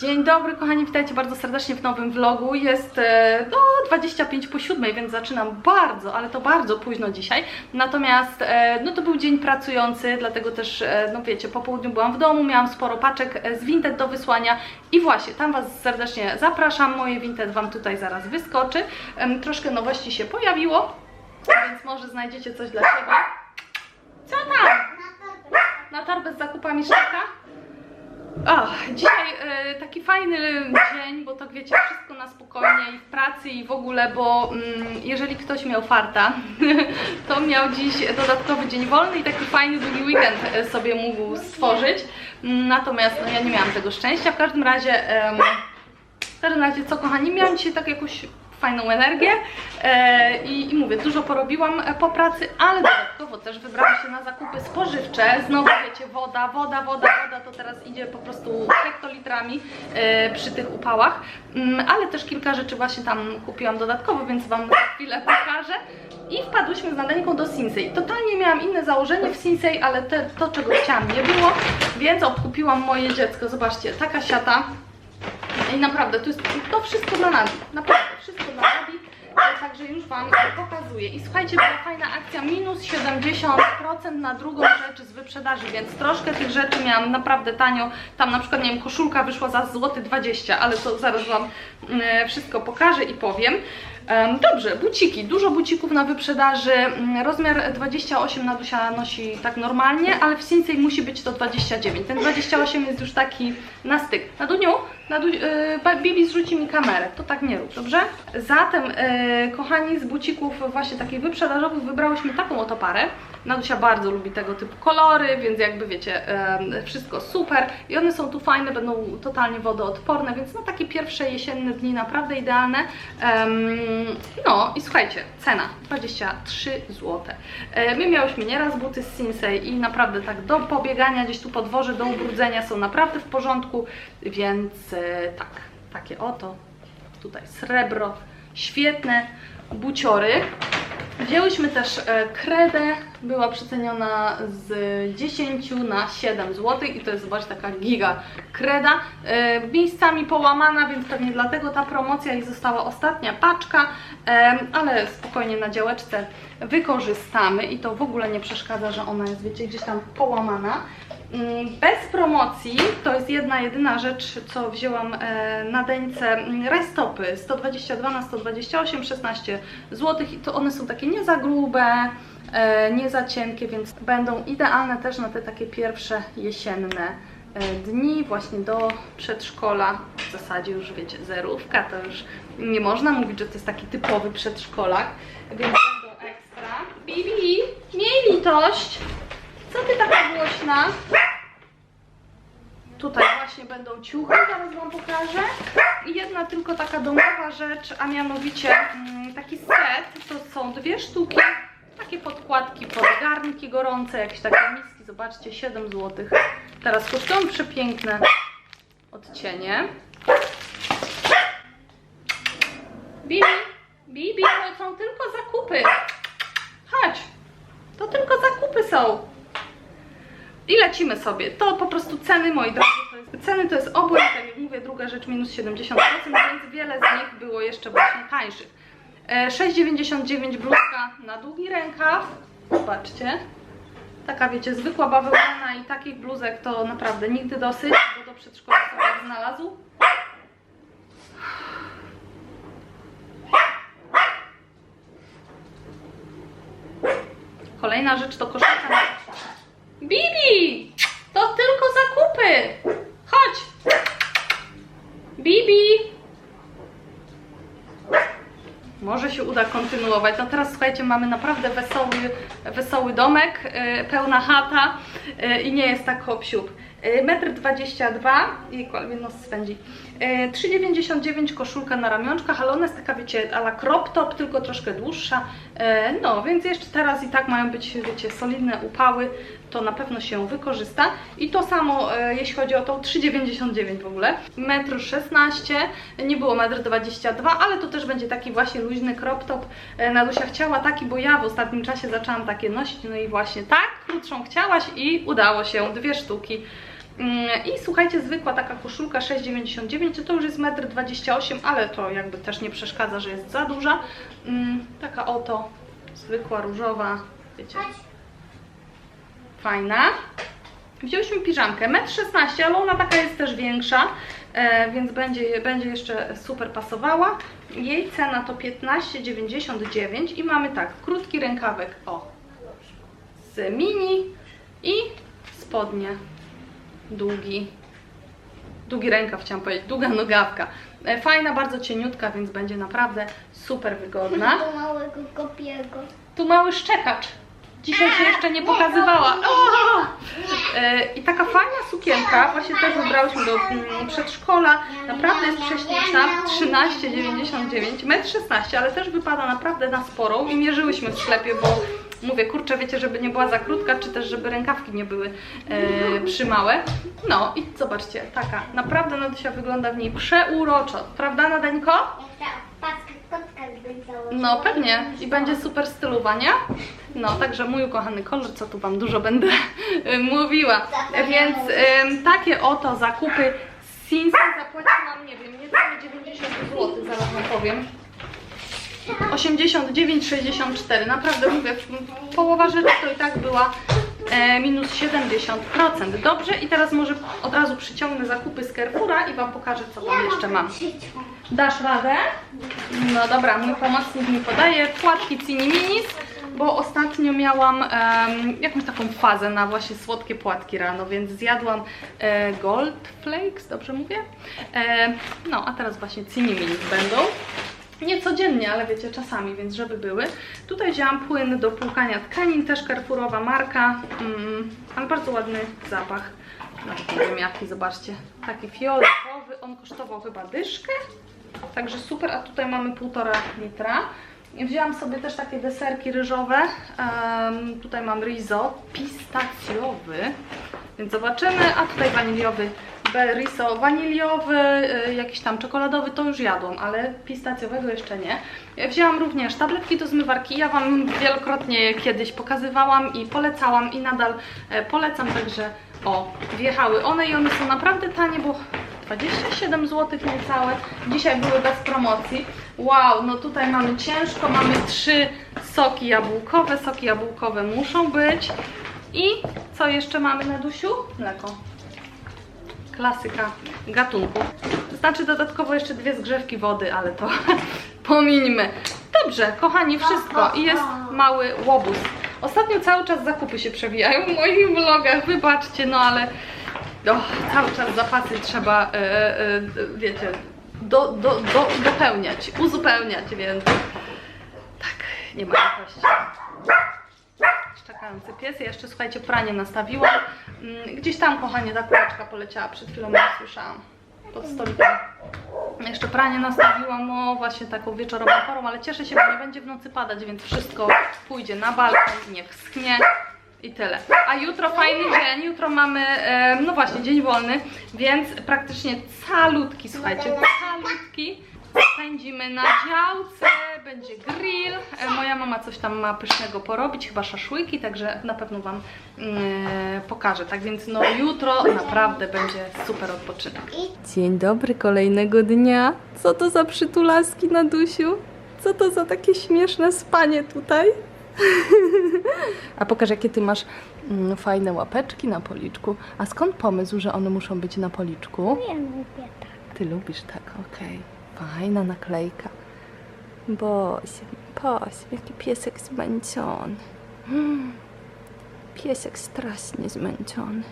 Dzień dobry kochani, witajcie bardzo serdecznie w nowym vlogu. Jest e, no 25 po 7, więc zaczynam bardzo, ale to bardzo późno dzisiaj. Natomiast e, no to był dzień pracujący, dlatego też e, no wiecie, po południu byłam w domu, miałam sporo paczek z Vinted do wysłania i właśnie tam Was serdecznie zapraszam. Moje Vinted Wam tutaj zaraz wyskoczy. Troszkę nowości się pojawiło, więc może znajdziecie coś dla siebie. Co tam? Na torbę z zakupami szlaka? Ach, dzisiaj e, taki fajny dzień, bo tak wiecie, wszystko na spokojnie i w pracy i w ogóle, bo mm, jeżeli ktoś miał farta, to miał dziś dodatkowy dzień wolny i taki fajny długi weekend e, sobie mógł stworzyć. Natomiast no, ja nie miałam tego szczęścia. W każdym razie, w każdym razie co kochani, miałam dzisiaj tak jakoś fajną energię e, i, i mówię, dużo porobiłam e, po pracy, ale dodatkowo też wybrałam się na zakupy spożywcze. Znowu wiecie, woda, woda, woda, woda to teraz idzie po prostu hektolitrami e, przy tych upałach, mm, ale też kilka rzeczy właśnie tam kupiłam dodatkowo, więc Wam za chwilę pokażę. I wpadłyśmy z Nadeńką do Sinsei. Totalnie miałam inne założenie w Sinsei, ale te, to czego chciałam nie było, więc odkupiłam moje dziecko. Zobaczcie, taka siata. I naprawdę, to jest to wszystko dla Nadi. Naprawdę, wszystko dla Nadi. E, Także już Wam pokazuję. I słuchajcie, była fajna akcja, minus 70% na drugą rzecz z wyprzedaży, więc troszkę tych rzeczy miałam naprawdę tanio. Tam na przykład, nie wiem, koszulka wyszła za złoty 20, ale to zaraz Wam e, wszystko pokażę i powiem. Em, Dobrze, buciki, dużo bucików na wyprzedaży, Mm, rozmiar 28 Nadusia nosi tak normalnie, ale w Sinsei musi być to 29, ten 28 jest już taki na styk. Naduniu, Yy, Bibi zrzuci mi kamerę, to tak nie rób, dobrze? Zatem, yy, kochani, z bucików właśnie takich wyprzedażowych wybrałyśmy taką oto parę. Nadusia bardzo lubi tego typu kolory, więc jakby wiecie, em, wszystko super i one są tu fajne, będą totalnie wodoodporne, więc na takie pierwsze jesienne dni naprawdę idealne. Em, no i słuchajcie, cena 23 zł. E, My miałyśmy nieraz buty z Sinsei i naprawdę tak do pobiegania gdzieś tu po dworze, do ubrudzenia są naprawdę w porządku, więc tak, takie oto, tutaj srebro, świetne buciory. Wzięłyśmy też e, kredę, była przeceniona z 10 na 7 zł i to jest zobaczcie taka giga kreda. E, Miejscami połamana, więc pewnie dlatego ta promocja i została ostatnia paczka, e, ale spokojnie na działeczce wykorzystamy i to w ogóle nie przeszkadza, że ona jest wiecie gdzieś tam połamana. Mm, Bez promocji to jest jedna jedyna rzecz, co wzięłam e, na deńce. Mm, Rajstopy 122 na 128, 16 zł i to one są takie nie za grube, e, nie za cienkie, więc będą idealne też na te takie pierwsze jesienne e, dni właśnie do przedszkola. W zasadzie już wiecie, zerówka to już nie można mówić, że to jest taki typowy przedszkolak, więc będą ekstra. Bibi, miej litość! Co ty taka głośna? Tutaj właśnie będą ciuchy, zaraz Wam pokażę. I jedna tylko taka domowa rzecz, a mianowicie mm, taki set, to są dwie sztuki, takie podkładki pod garnki gorące, jakieś takie miski, zobaczcie, 7 zł. Teraz kosztują przepiękne odcienie. Bibi, Bibi, to są tylko zakupy. Chodź, to tylko zakupy są. I lecimy sobie. To po prostu ceny, moi drodzy, to jest, ceny to jest obój, tak jak mówię, druga rzecz minus 70%, więc wiele z nich było jeszcze właśnie tańszych. E, 6,99 bluzka na długi rękaw, zobaczcie. Taka wiecie, zwykła bawełniana i takich bluzek to naprawdę nigdy dosyć, bo do przedszkola sobie znalazł. Kolejna rzecz to koszulka na Bibi! To tylko zakupy! Chodź! Bibi! Może się uda kontynuować. No teraz słuchajcie, mamy naprawdę wesoły, wesoły domek, yy, pełna chata yy, i nie jest tak hop siup. Yy, 1,22 m, jejku, ale mnie nos spędzi. Yy, 3,99 koszulka na ramionczkach, ale ona jest taka, wiecie, ala crop top, tylko troszkę dłuższa. Yy, no, więc jeszcze teraz i tak mają być, wiecie, solidne upały, to na pewno się wykorzysta. I to samo, e, jeśli chodzi o tą 3,99 w ogóle. 1,16 m, nie było 1,22 m, ale to też będzie taki właśnie luźny crop top. E, Nadusia chciała taki, bo ja w ostatnim czasie zaczęłam takie nosić, no i właśnie tak, krótszą chciałaś i udało się, dwie sztuki. Mm, I słuchajcie, zwykła taka koszulka 6,99 to już jest 1,28 m, ale to jakby też nie przeszkadza, że jest za duża. Mm, Taka oto zwykła, różowa, wiecie, fajna. Wzięłyśmy piżamkę, 1,16 m, ale ona taka jest też większa, e, więc będzie, będzie jeszcze super pasowała. Jej cena to 15,99 i mamy tak, krótki rękawek, o, z mini i spodnie długi, długi rękaw chciałam powiedzieć, długa nogawka. E, Fajna, bardzo cieniutka, więc będzie naprawdę super wygodna. Do małego kopiego. Tu mały szczekacz. Dzisiaj się jeszcze nie pokazywała. O! E, I taka fajna sukienka, właśnie też wybrałyśmy do mm, przedszkola. Naprawdę jest prześliczna. 13,99, 1,16 m, ale też wypada naprawdę na sporą i mierzyłyśmy w sklepie, bo mówię, kurczę, wiecie, żeby nie była za krótka, czy też żeby rękawki nie były e, przymałe. No i zobaczcie, taka, naprawdę Nadusia wygląda w niej przeuroczo. Prawda, Nadańko? No pewnie i będzie super stylowa, nie? No, także mój ukochany kolor, co tu Wam dużo będę y, mówiła. Więc takie oto zakupy Sinsy zapłaciłam, nie wiem, niecałe 90 zł, zaraz Wam powiem. 89,64, naprawdę mówię, połowa rzeczy to i tak była e, minus 70%. Dobrze, i teraz może od razu przyciągnę zakupy z Carrefoura i Wam pokażę, co tam jeszcze mam. Dasz radę? No dobra, mój pomocnik mi podaje płatki Cini Minis, bo ostatnio miałam jakąś taką fazę na właśnie słodkie płatki rano, więc zjadłam e, Gold Flakes, dobrze mówię? E, no, a teraz właśnie Cini Minis będą. Nie codziennie, ale wiecie, czasami, więc żeby były. Tutaj wzięłam płyn do płukania tkanin, też Carrefourowa marka, mm, ale bardzo ładny zapach. Nawet nie wiem jaki, zobaczcie. Taki fioletowy, on kosztował chyba dyszkę, także super, a tutaj mamy półtora litra. Wzięłam sobie też takie deserki ryżowe. Em, tutaj mam riso pistacjowy, więc zobaczymy. A tutaj waniliowy be- riso waniliowy, y, jakiś tam czekoladowy, to już jadłam, ale pistacjowego jeszcze nie. Wzięłam również tabletki do zmywarki. Ja Wam wielokrotnie kiedyś pokazywałam i polecałam i nadal e, polecam, także o, wjechały one i one są naprawdę tanie, bo 27 zł niecałe. Dzisiaj były bez promocji. Wow, no tutaj mamy ciężko, mamy trzy soki jabłkowe. Soki jabłkowe muszą być. I co jeszcze mamy na dusiu? Mleko. Klasyka gatunku. Znaczy dodatkowo jeszcze dwie zgrzewki wody, ale to pomińmy. Dobrze, kochani, wszystko. I jest mały łobuz. Ostatnio cały czas zakupy się przewijają w moich vlogach, wybaczcie, no ale o, cały czas zapasy trzeba, e, e, wiecie, do, do, do, dopełniać, uzupełniać, więc tak, nie ma jakości. Szczekający pies. Ja jeszcze, słuchajcie, pranie nastawiłam. Mm, Gdzieś tam, kochanie, ta kuleczka poleciała, przed chwilą nie słyszałam. Pod stolikiem. Jeszcze pranie nastawiłam, o właśnie taką wieczorową porą, ale cieszę się, bo nie będzie w nocy padać, więc wszystko pójdzie na balkon, niech schnie i tyle. A jutro fajny dzień, jutro mamy, e, no właśnie, dzień wolny, więc praktycznie calutki, słuchajcie, calutki spędzimy na działce, będzie grill. E, moja mama coś tam ma pysznego porobić, chyba szaszłyki, także na pewno Wam mm, pokażę. Tak więc no jutro naprawdę będzie super odpoczynek. Dzień dobry kolejnego dnia. Co to za przytulaski na dusiu? Co to za takie śmieszne spanie tutaj? A pokaż, jakie ty masz mm, fajne łapeczki na policzku. A skąd pomysł, że one muszą być na policzku? Ja lubię tak. Ty lubisz tak, okej. Fajna naklejka. Boś, boś, jaki piesek zmęczony. Mm, Piesek strasznie zmęczony.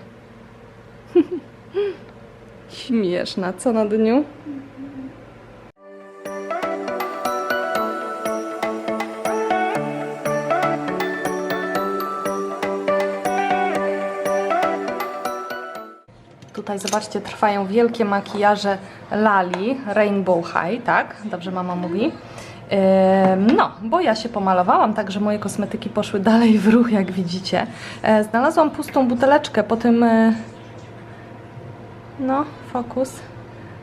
Śmieszna, co na dniu? Tutaj zobaczcie, trwają wielkie makijaże Lali Rainbow High, tak? Dobrze mama mówi. No, bo ja się pomalowałam, także moje kosmetyki poszły dalej w ruch, jak widzicie. E, Znalazłam pustą buteleczkę po tym, e, no, fokus,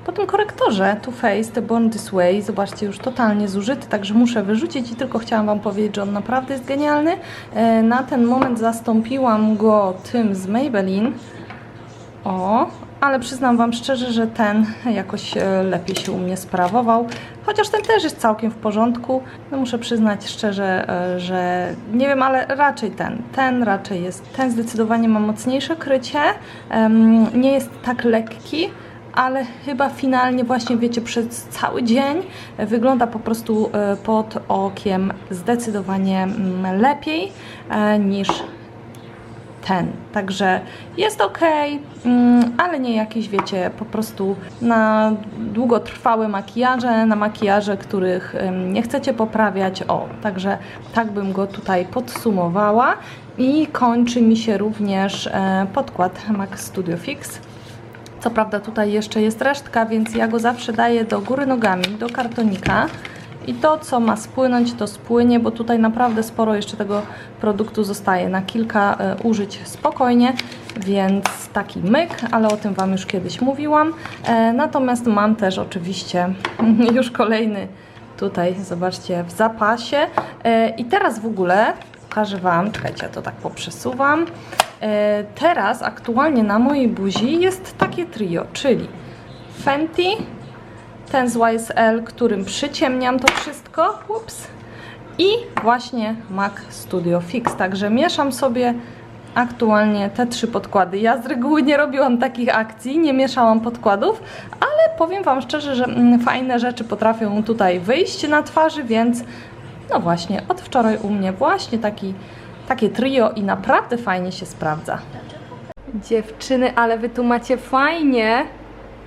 po tym korektorze Too Faced The Born This Way. Zobaczcie, już totalnie zużyty, także muszę wyrzucić i tylko chciałam Wam powiedzieć, że on naprawdę jest genialny. E, Na ten moment zastąpiłam go tym z Maybelline. O, ale przyznam Wam szczerze, że ten jakoś e, lepiej się u mnie sprawował. Chociaż ten też jest całkiem w porządku. No muszę przyznać szczerze, e, że nie wiem, ale raczej ten. Ten raczej jest. Ten zdecydowanie ma mocniejsze krycie. Nie jest tak lekki. Ale chyba finalnie właśnie wiecie, przez cały dzień wygląda po prostu e, pod okiem zdecydowanie mm, lepiej niż ten. Także jest ok, ale nie jakieś, wiecie, po prostu na długotrwałe makijaże, na makijaże, których nie chcecie poprawiać. O, także tak bym go tutaj podsumowała. I kończy mi się również e, podkład MAC Studio Fix. Co prawda tutaj jeszcze jest resztka, więc ja go zawsze daję do góry nogami, do kartonika. I to, co ma spłynąć, to spłynie, bo tutaj naprawdę sporo jeszcze tego produktu zostaje na kilka e, użyć spokojnie, więc taki myk, ale o tym Wam już kiedyś mówiłam. E, natomiast mam też oczywiście już kolejny tutaj, zobaczcie, w zapasie. E, I teraz w ogóle pokażę Wam, czekajcie, ja to tak poprzesuwam. Teraz aktualnie na mojej buzi jest takie trio, czyli Fenty, ten z YSL, którym przyciemniam to wszystko, ups, i właśnie MAC Studio Fix. Także mieszam sobie aktualnie te trzy podkłady. Ja z reguły nie robiłam takich akcji, nie mieszałam podkładów, ale powiem Wam szczerze, że mm, fajne rzeczy potrafią tutaj wyjść na twarzy, więc no właśnie, od wczoraj u mnie właśnie taki, takie trio i naprawdę fajnie się sprawdza. Dziewczyny, ale wy tu macie fajnie.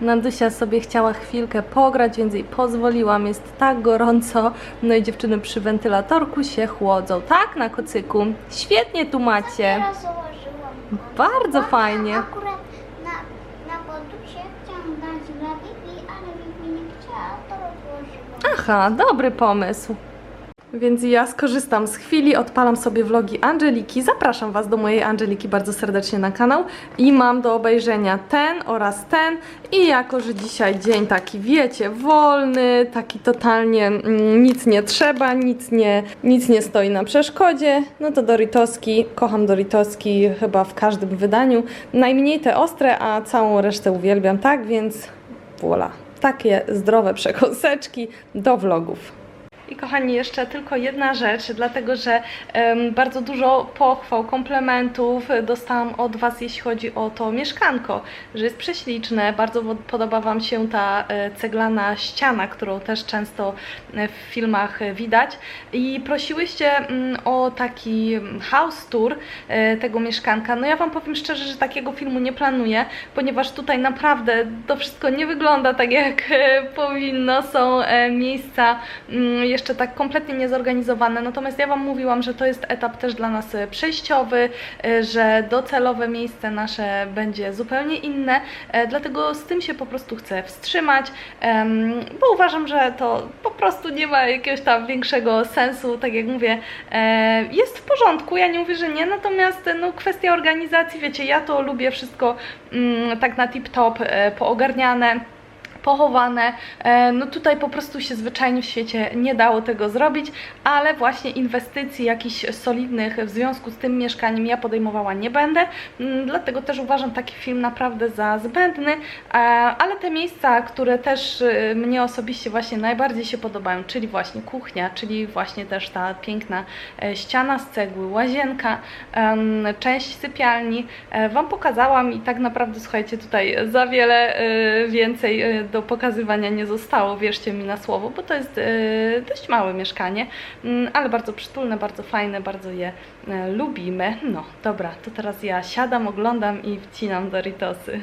Nadusia sobie chciała chwilkę pograć, więc jej pozwoliłam. Jest tak gorąco. No i dziewczyny przy wentylatorku się chłodzą. Tak, na kocyku? Świetnie tu macie. Teraz założyłam. Bardzo fajnie. Akurat na, na podusie chciałam dać dla Bibi, ale Bibi nie chciała, to rozłożyłam. Aha, dobry pomysł. Więc ja skorzystam z chwili, odpalam sobie vlogi Angeliki. Zapraszam Was do mojej Angeliki bardzo serdecznie na kanał i mam do obejrzenia ten oraz ten. I jako, że dzisiaj dzień taki, wiecie, wolny, taki totalnie mm, nic nie trzeba, nic nie, nic nie stoi na przeszkodzie, no to Doritowski, kocham Doritowski chyba w każdym wydaniu. Najmniej te ostre, a całą resztę uwielbiam, tak więc voilà. Takie zdrowe przekąseczki do vlogów. I kochani, jeszcze tylko jedna rzecz, dlatego że em, bardzo dużo pochwał, komplementów dostałam od Was, jeśli chodzi o to mieszkanko, że jest prześliczne, bardzo podoba Wam się ta e, ceglana ściana, którą też często e, w filmach widać. I prosiłyście mm, o taki mm, house tour e, tego mieszkanka. No ja Wam powiem szczerze, że takiego filmu nie planuję, ponieważ tutaj naprawdę to wszystko nie wygląda tak jak powinno. Są miejsca mm, jeszcze tak kompletnie niezorganizowane. Natomiast ja Wam mówiłam, że to jest etap też dla nas e, przejściowy, e, że docelowe miejsce nasze będzie zupełnie inne, e, dlatego z tym się po prostu chcę wstrzymać, bo uważam, że to po prostu nie ma jakiegoś tam większego sensu. Tak jak mówię, jest w porządku, ja nie mówię, że nie, natomiast no, kwestia organizacji, wiecie, ja to lubię wszystko mm, tak na tip-top poogarniane pochowane. E, No tutaj po prostu się zwyczajnie w świecie nie dało tego zrobić, ale właśnie inwestycji jakichś solidnych w związku z tym mieszkaniem ja podejmowała nie będę, Mm, dlatego też uważam taki film naprawdę za zbędny, E, ale te miejsca, które też y, mnie osobiście właśnie najbardziej się podobają, czyli właśnie kuchnia, czyli właśnie też ta piękna e, ściana z cegły, łazienka, część sypialni, Wam pokazałam i tak naprawdę słuchajcie, tutaj za wiele e, więcej e, do pokazywania nie zostało, wierzcie mi na słowo, bo to jest e, dość małe mieszkanie, mm, ale bardzo przytulne, bardzo fajne, bardzo je e, lubimy. No, dobra, to teraz ja siadam, oglądam i wcinam Doritosy.